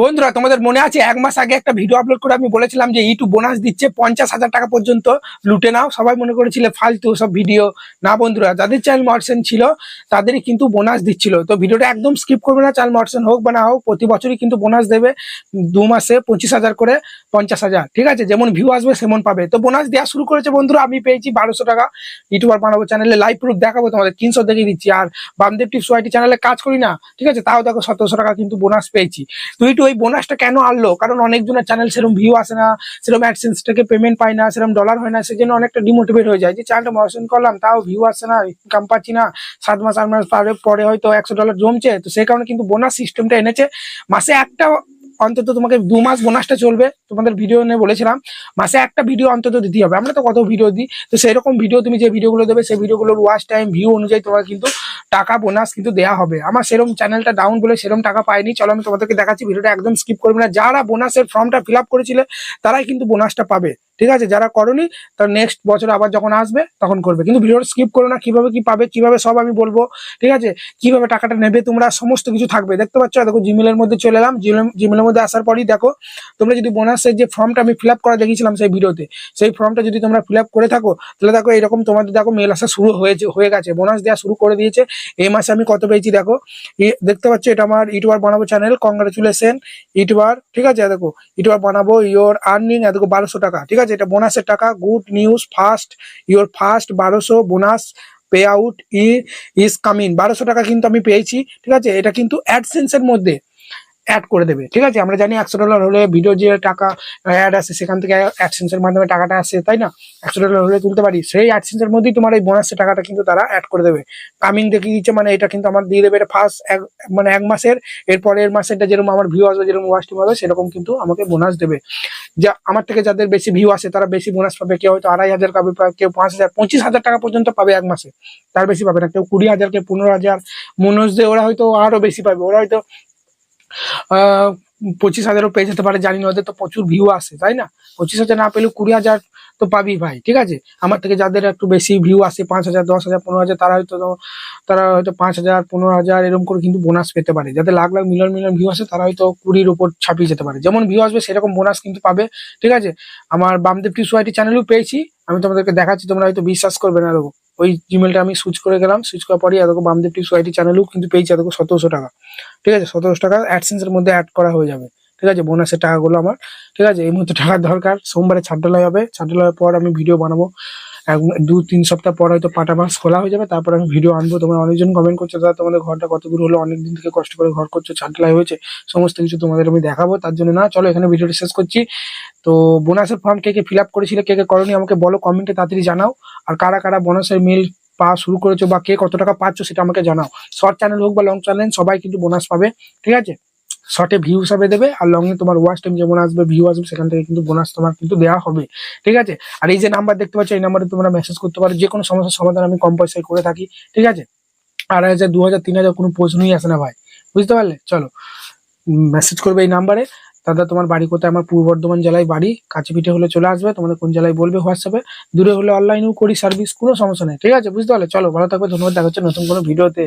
বন্ধুরা, তোমাদের মনে আছে এক মাস আগে একটা ভিডিও আপলোড করে আমি বলেছিলাম যে ইউটিউব বোনাস দিচ্ছে পঞ্চাশ হাজার টাকা পর্যন্ত? লুটে নাও, সবাই মনে করেছিলে ফালতু সব ভিডিও না বন্ধুরা, যাদের চ্যানেল মর্সেন ছিল, তাদেরই কিন্তু বোনাস দিচ্ছিল। তো ভিডিওটা একদম স্কিপ করবে না চ্যানেল মর্সেন হোক বা না হোক, প্রতি বছরই কিন্তু বোনাস দেবে দু মাসে পঁচিশ হাজার করে পঞ্চাশ হাজার। ঠিক আছে, যেমন ভিউ আসবে সেমন পাবে। তো বোনাস দেওয়া শুরু করেছে বন্ধুরা, আমি পেয়েছি বারোশো টাকা। ইউটিউবার বানাবো চ্যানেলে লাইভ প্রুফ দেখাবো, তোমাদের তিনশো দেখিয়ে দিচ্ছি। আর বামদেব টিপস ওয়াইটি চ্যানেলে কাজ করি না, ঠিক আছে? তাও দেখো সতেরোশো টাকা কিন্তু বোনাস পেয়েছি। তো একটু ওই বোনাসটা কেন আনলো? কারণ অনেকজনের চ্যানেল সেরকম ভিউ আসে না সেরকম অ্যাডসেন্স থেকে পেমেন্ট পায় না সেরকম ডলার হয় না, সেজন্য অনেকটা ডিমোটিভেট হয়ে যায়। যে চ্যানেলটা মর্শন করলাম, তাও ভিউ আসে না ইনকাম পাচ্ছি না, সাত মাস, আট মাস পরে পরে হয়তো একশো ডলার জমছে, তো সেই কারণে কিন্তু বোনাস সিস্টেমটা এনেছে। মাসে একটা অন্তত তোমাকে দু মাস বোনাসটা চলবে, তোমাদের ভিডিও নিয়ে বলেছিলাম, মাসে একটা ভিডিও অন্তত দিতে হবে। আমরা তো কত ভিডিও দিই? তো সেরকম ভিডিও তুমি যে ভিডিওগুলো দেবে, সেই ভিডিওগুলোর ওয়াচ টাইম ভিউ অনুযায়ী তোমার কিন্তু টাকা বোনাস কিন্তু দেওয়া হবে। আমার সেরকম চ্যানেলটা ডাউন বলে সেরকম টাকা পাইনি। চলো, আমি তোমাদেরকে দেখাচ্ছি ভিডিওটা একদম স্কিপ করবে না। যারা বোনাসের ফর্মটা ফিল আপ করেছিলে, তারাই কিন্তু বোনাসটা পাবে। ঠিক আছে? যারা করনি তার নেক্সট বছর আবার যখন আসবে, তখন করবে। কিন্তু ভিডিওটা স্কিপ করো না, কীভাবে কি পাবে, কীভাবে সব আমি বলব, ঠিক আছে? কীভাবে টাকাটা নেবে, তোমরা সমস্ত কিছু থাকবে। দেখতে পাচ্ছ? দেখো জিমেলের মধ্যে চলে এলাম। জিমেলের মধ্যে আসার পরই দেখো, তোমরা যদি বোনাসের যে ফর্মটা আমি ফিল করা দেখিয়েছিলাম সেই ভিডিওতে, সেই ফর্মটা যদি তোমরা ফিল করে থাকো, তাহলে দেখো, এরকম তোমাদের দেখো মেল আসা শুরু হয়েছে, হয়ে গেছে। বোনাস দেওয়া শুরু করে দিয়েছে। এই মাসে আমি কত পেয়েছি দেখো? দেখতে পাচ্ছ, এটা আমার ইউটিউবার বানাবো চ্যানেল কংগ্রেচুলেশন ইউটিউবার, ঠিক আছে? দেখো, ইউটিউবার বানাবো ইয়োর আর্নিং দেখো, বারোশো টাকা, ঠিক আছে? এটা বোনাসের টাকা। Good news first your first বারোশো বোনাস পে আউট ই ইজ কামিং বারোশো টাকা কিন্তু আমি পেয়েছি, ঠিক আছে? এটা কিন্তু অ্যাডসেন্সের মধ্যে। অ্যাড করে দেবে। ঠিক আছে? আমরা জানি একশো ডলার হলে ভিডিও যে টাকা অ্যাড আসে, সেখান থেকে অ্যাডসেন্সের মাধ্যমে টাকাটা আসে, তাই না? একশো ডলার হলে তুলতে পারি। সেই অ্যাডসেন্সের মধ্যেই তোমার এই বোনাসের টাকাটা কিন্তু তারা অ্যাড করে দেবে। কামিং দেখিয়ে দিচ্ছে মানে এটা কিন্তু আমার দিয়ে দেবে, এটা ফার্স্ট এক মানে এক মাসের এর পরের মাসেরটা যেরকম আমার ভিউ আসবে, যেরকম ওয়াচ টিম হবে, সেরকম কিন্তু আমাকে বোনাস দেবে। যা, আমার থেকে যাদের বেশি ভিউ আসে, তারা বেশি বোনাস পাবে। কেউ হয়তো আড়াই হাজার পাবে কেউ পাঁচ হাজার, পঁচিশ হাজার টাকা পর্যন্ত পাবে এক মাসে। তার বেশি পাবে না। কেউ কুড়ি হাজার, কেউ পনেরো হাজার। মনোজদের ওরা হয়তো আরও বেশি পাবে। ওরা হয়তো পঁচিশ হাজারও পেয়ে যেতে পারে, জানি না, ওদের তো প্রচুর ভিউ আসে, তাই না? পঁচিশ হাজার না পেলেও কুড়ি হাজার তো পাবি ভাই, ঠিক আছে? আমার থেকে যাদের একটু বেশি ভিউ আসে, পাঁচ হাজার, দশ হাজার, পনেরো হাজার, তারা হয়তো তারা হয়তো পাঁচ হাজার, পনেরো হাজার, এরকম করে কিন্তু বোনাস পেতে পারে। যাদের lakh lakh million million view আসে, তারা হয়তো কুড়ির উপর ছাপিয়ে যেতে পারে। যেমন ভিউ আসবে, সেরকম বোনাস কিন্তু পাবে, ঠিক আছে? আমার বামদেব টি সোয়াইটি চ্যানেলেও পেয়েছি, আমি তোমাদেরকে দেখাচ্ছি, তোমরা হয়তো বিশ্বাস করবে না দেখো ওই জিমেলটা আমি সুইচ করে গেলাম। সুইচ করার পরই এত বামদেব টিপস সোয়াইটি চ্যানেলেও কিন্তু পেয়েছি এত সতেরোশো টাকা। ঠিক আছে? সতেরোশো টাকা অ্যাডসেন্সের মধ্যে অ্যাড করা হয়ে যাবে। ঠিক আছে? বোনাসের টাকাগুলো আমার। ঠিক আছে? এই মুহূর্তে টাকার দরকার। সোমবারে ছাড় ঢালাই হবে। ছাড় ঢালাইয়ের পর আমি ভিডিও বানাবো। এক দু, তিন সপ্তাহ পর হয়তো পাটা মাস খোলা হয়ে যাবে, তারপর আমি ভিডিও আনব। তোমরা অনেকজন কমেন্ট করছ দাদা তোমাদের ঘরটা কত দূর হলো অনেক দিন থেকে কষ্ট করে ঘর করছ, ছাদ ঢালাই হয়েছে, সমস্ত কিছু তোমাদের আমি দেখাবো। তার জন্য না, চলো এখানে ভিডিওটা শেষ করছি। তো বোনাসের ফর্ম কে কে ফিল আপ করেছিলে, কে কে করনি, আমাকে বলো কমেন্টে তাড়াতাড়ি জানাও। আর কারা কারা বোনাসের মেল পাওয়া শুরু করেছ বা কে কত টাকা পাচ্ছ সেটা আমাকে জানাও। শর্ট চ্যানেল হোক বা লং চ্যানেল সবাই কিন্তু বোনাস পাবে, ঠিক আছে? শর্টে ভিউ হিসাবে দেবে, আর লং এ তোমার ওয়াচ টাইম যেমন আসবে ভিউ আসবে, সেখান থেকে কিন্তু বোনাস তোমার কিন্তু দেওয়া হবে। ঠিক আছে? আর এই যে নাম্বার দেখতে পাচ্ছ, এই নাম্বারে তোমরা মেসেজ করতে পারো যে কোনো সমস্যার সমাধান আমি কম পয়সায় করে থাকি। ঠিক আছে? আড়াই হাজার দু হাজার, তিন হাজার কোনো প্রশ্নই আসে না ভাই। বুঝতে পারলে? চলো। মেসেজ করবে এই নাম্বারে দাদা, তোমার বাড়ি কোথায়? আমার পূর্ব বর্ধমান জেলায় বাড়ি। কাছে পিঠে হলে চলে আসবে। তোমাদের কোন জেলায় বলবে? হোয়াটসঅ্যাপে দূরে হলে অনলাইনেও করি সার্ভিস কোনো সমস্যা নেই। ঠিক আছে? বুঝতে পারলে? চলো, ভালো থাকবে। ধন্যবাদ। দেখা হচ্ছে নতুন কোনো ভিডিওতে।